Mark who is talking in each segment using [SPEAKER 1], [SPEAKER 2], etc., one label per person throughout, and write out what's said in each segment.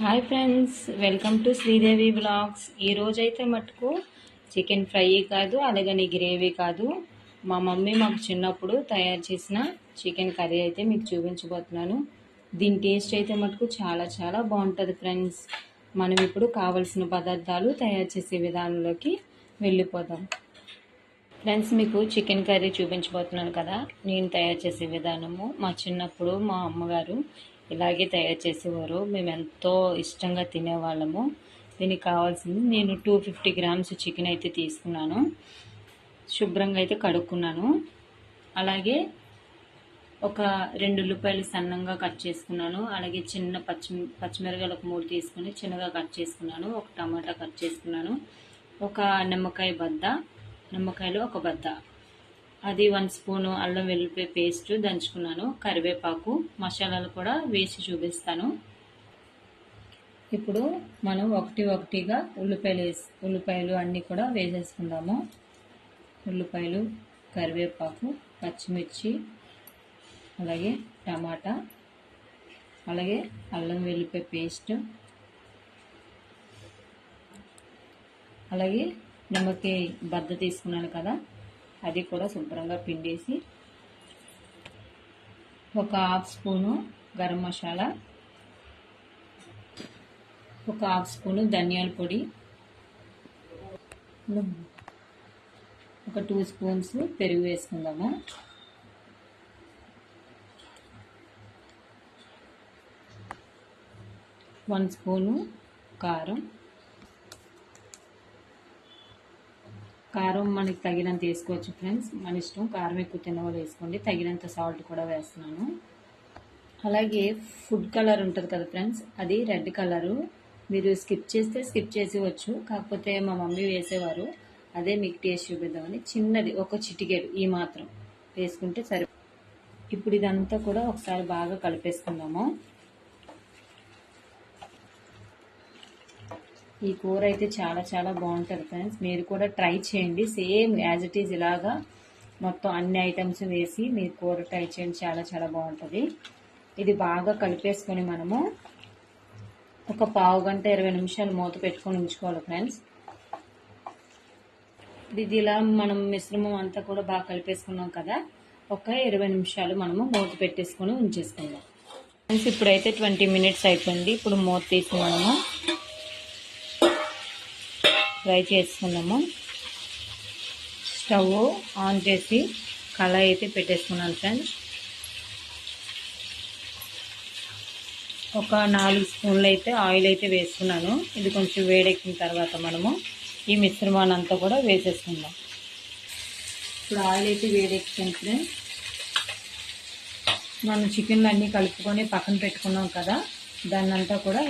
[SPEAKER 1] Hi friends welcome to Sridevi vlogs. ఈరోజు అయితే మటుకు చికెన్ ఫ్రై కాదు అలాగని గ్రేవీ కాదు. మా మమ్మీ మాకు చిన్నప్పుడు తయారు చేసిన చికెన్ కర్రీ అయితే మీకు చూపించబోతున్నాను. దీని టేస్ట్ అయితే మటుకు చాలా చాలా బాగుంటుంది ఫ్రెండ్స్. మనం ఇప్పుడు కావలసిన పదార్థాలు తయారు చేసే విధానంలోకి వెళ్ళిపోదాం. ఫ్రెండ్స్ మీకు చికెన్ కర్రీ చూపించబోతున్నాను కదా. నేను తయారు చేసే విధానము మా చిన్నప్పుడు మా అమ్మగారు ఇలాగే తయారు చేసేవారు. మేము ఎంతో ఇష్టంగా తినేవాళ్ళము. దీనికి కావాల్సింది నేను టూ ఫిఫ్టీ గ్రామ్స్ చికెన్ అయితే తీసుకున్నాను. శుభ్రంగా అయితే కడుక్కున్నాను. అలాగే ఒక రెండు ఉల్లిపాయలు సన్నంగా కట్ చేసుకున్నాను. అలాగే చిన్న పచ్చి పచ్చిమిరకాయలు ఒక మూడు తీసుకుని చిన్నగా కట్ చేసుకున్నాను. ఒక టమాటా కట్ చేసుకున్నాను. ఒక నిమ్మకాయ బద్ద నిమ్మకాయలు ఒక బద్ద. అది వన్ స్పూను అల్లం వెల్లుల్లిపాయ పేస్ట్ దంచుకున్నాను కరివేపాకు మసాలాలు కూడా వేసి చూపిస్తాను. ఇప్పుడు మనం ఒకటి ఒకటిగా ఉల్లిపాయలు వేసి ఉల్లిపాయలు అన్నీ కూడా వేసేసుకుందాము. ఉల్లిపాయలు కరివేపాకు పచ్చిమిర్చి అలాగే టమాటా అలాగే అల్లం వెల్లిపాయ పేస్ట్ అలాగే నిమ్మకాయ బద్ద తీసుకున్నాను కదా. అది కూడా శుభ్రంగా పిండేసి ఒక హాఫ్ స్పూను గరం మసాలా ఒక హాఫ్ స్పూను ధనియాల పొడి ఒక టూ స్పూన్స్ పెరుగు వేసుకుందాము. వన్ స్పూను కారం కారం మనకి తగినంత వేసుకోవచ్చు ఫ్రెండ్స్. మన ఇష్టం కారం ఎక్కువ తినవాళ్ళు వేసుకోండి. తగినంత సాల్ట్ కూడా వేస్తున్నాను. అలాగే ఫుడ్ కలర్ ఉంటుంది కదా ఫ్రెండ్స్ అది రెడ్ కలరు మీరు స్కిప్ చేస్తే స్కిప్ చేసేవచ్చు కాకపోతే మా మమ్మీ వేసేవారు. అదే మీకు టేస్ట్ చూపిద్దామని. చిన్నది ఒక చిటికెడు ఈ మాత్రం. వేసుకుంటే సరి ఇప్పుడు ఇదంతా కూడా ఒకసారి బాగా కలిపేసుకుందాము. ఈ కూర అయితే చాలా చాలా బాగుంటుంది ఫ్రెండ్స్ మీరు కూడా ట్రై చేయండి. సేమ్ యాజ్ ఇట్ ఈజ్ ఇలాగా మొత్తం అన్ని ఐటమ్స్ వేసి మీరు కూర ట్రై చేయండి. చాలా చాలా బాగుంటుంది. ఇది బాగా కలిపేసుకొని మనము ఒక పావు గంట ఇరవై నిమిషాలు మూత పెట్టుకొని ఉంచుకోవాలి ఫ్రెండ్స్ ఇది ఇలా మనం మిశ్రమం అంతా కూడా బాగా కలిపేసుకున్నాం కదా ఒక ఇరవై నిమిషాలు మనము మూత పెట్టేసుకొని ఉంచేసుకుందాం. ఫ్రెండ్స్ ఇప్పుడైతే ట్వంటీ మినిట్స్ అయిపోయింది. ఇప్పుడు మూత తీసి మనము ఫ్రై చేసుకున్నాము. స్టవ్ ఆన్ చేసి కళాయి అయితే పెట్టేసుకున్నాను ఫ్రెండ్స్. ఒక నాలుగు స్పూన్లు అయితే ఆయిల్ అయితే వేసుకున్నాను. ఇది కొంచెం వేడెక్కిన తర్వాత మనము ఈ మిశ్రమాన్ని అంతా కూడా వేసేసుకుందాం. ఇప్పుడు ఆయిల్ అయితే వేడెక్కింది ఫ్రెండ్స్. మనం చికెన్లు అన్నీ కలుపుకొని పక్కన పెట్టుకున్నాం కదా దాన్నంతా కూడా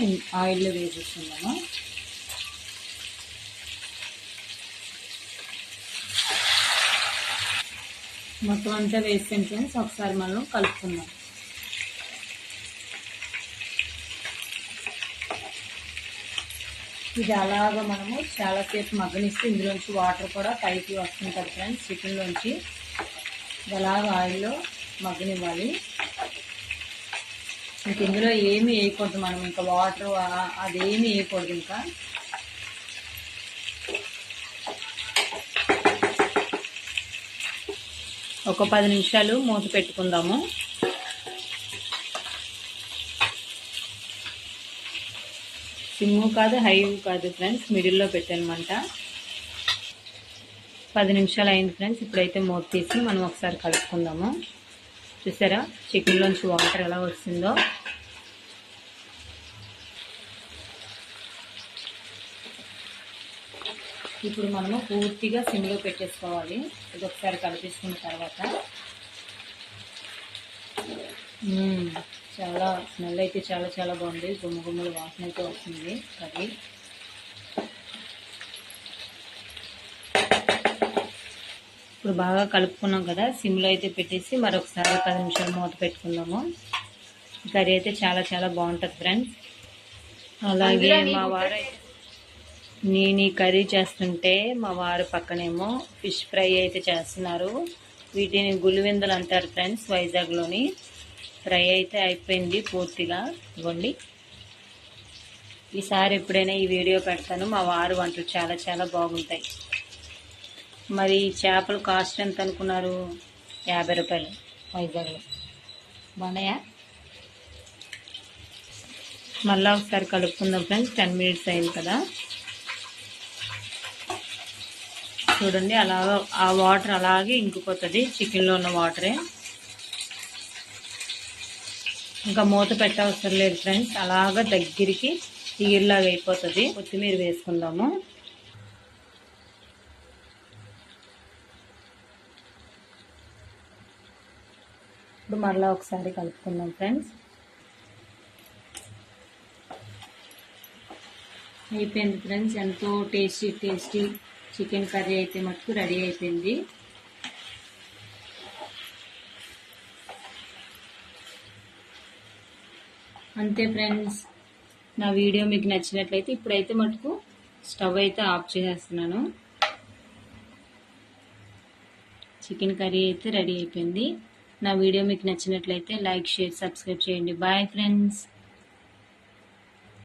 [SPEAKER 1] ఆయిల్లో వేసేసుకుందాము. మొత్తం అంతా వేసాను ఫ్రెండ్స్. ఒకసారి మనం కలుపుకుందాం. ఇది అలాగా మనము చాలాసేపు మగ్గనిస్తే ఇందులోంచి వాటర్ కూడా పైకి వస్తుంటుంది ఫ్రెండ్స్ చికెన్లోంచి. అలాగ ఆయిల్లో మగ్గనివ్వాలి. ఇంక ఇందులో ఏమి వేయకూడదు మనం ఇంకా వాటర్ అదేమి వేయకూడదు ఇంకా. ఒక పది నిమిషాలు మూత పెట్టుకుందాము. సిమ్ము కాదు హై కాదు ఫ్రెండ్స్ మిడిల్లో పెట్టానమాట. పది నిమిషాలు అయింది ఫ్రెండ్స్ ఇప్పుడైతే మూత తీసి మనం ఒకసారి కలుపుకుందాము. చూసారా? చికెన్లోంచి వాటర్ ఎలా వస్తుందో. ఇప్పుడు మనము పూర్తిగా సిమ్లో పెట్టేసుకోవాలి. ఇది ఒకసారి కలిపేసుకున్న తర్వాత. చాలా స్మెల్ అయితే చాలా చాలా బాగుంది. గుమ్మ గుమ్మల వాసన అయితే వస్తుంది కర్రీ ఇప్పుడు బాగా కలుపుకున్నాం కదా సిమ్లో అయితే పెట్టేసి మరొకసారి పది నిమిషాలు మూత పెట్టుకుందాము. కర్రీ అయితే చాలా చాలా బాగుంటుంది ఫ్రెండ్స్ అలాగే మా వారు నేను ఈ కర్రీ చేస్తుంటే మా వారు పక్కనేమో ఫిష్ ఫ్రై అయితే చేస్తున్నారు. వీటిని గులివిందలు అంటారు ఫ్రెండ్స్ వైజాగ్లోని. ఫ్రై అయితే అయిపోయింది పూర్తిగా. ఇవ్వండి. ఈసారి ఎప్పుడైనా ఈ వీడియో పెడతాను. మా వారు వంటలు చాలా చాలా బాగుంటాయి. మరి చేపలు కాస్ట్ ఎంత అనుకున్నారు? యాభై రూపాయలు వైజాగ్లో. బాగున్నాయా? మళ్ళీ ఒకసారి కలుపుకుందాం ఫ్రెండ్స్. టెన్ మినిట్స్ అయింది కదా. చూడండి అలాగ ఆ వాటర్ అలాగే ఇంకిపోతుంది చికెన్లో ఉన్న వాటరే. ఇంకా మూత పెట్టవసరం లేదు ఫ్రెండ్స్ అలాగ దగ్గరికి తీరులాగా అయిపోతుంది. కొత్తిమీర వేసుకుందాము. ఇప్పుడు మరలా ఒకసారి కలుపుకుందాం ఫ్రెండ్స్. అయిపోయింది ఫ్రెండ్స్ ఎంతో టేస్టీ టేస్టీ చికెన్ కర్రీ అయితే మటుకు రెడీ అయిపోయింది. అంతే ఫ్రెండ్స్ నా వీడియో మీకు నచ్చినట్లయితే ఇప్పుడైతే మటుకు స్టవ్ అయితే ఆఫ్ చేసేస్తున్నాను. చికెన్ కర్రీ అయితే రెడీ అయిపోయింది. నా వీడియో మీకు నచ్చినట్లయితే లైక్ షేర్ సబ్స్క్రైబ్ చేయండి. Bye friends.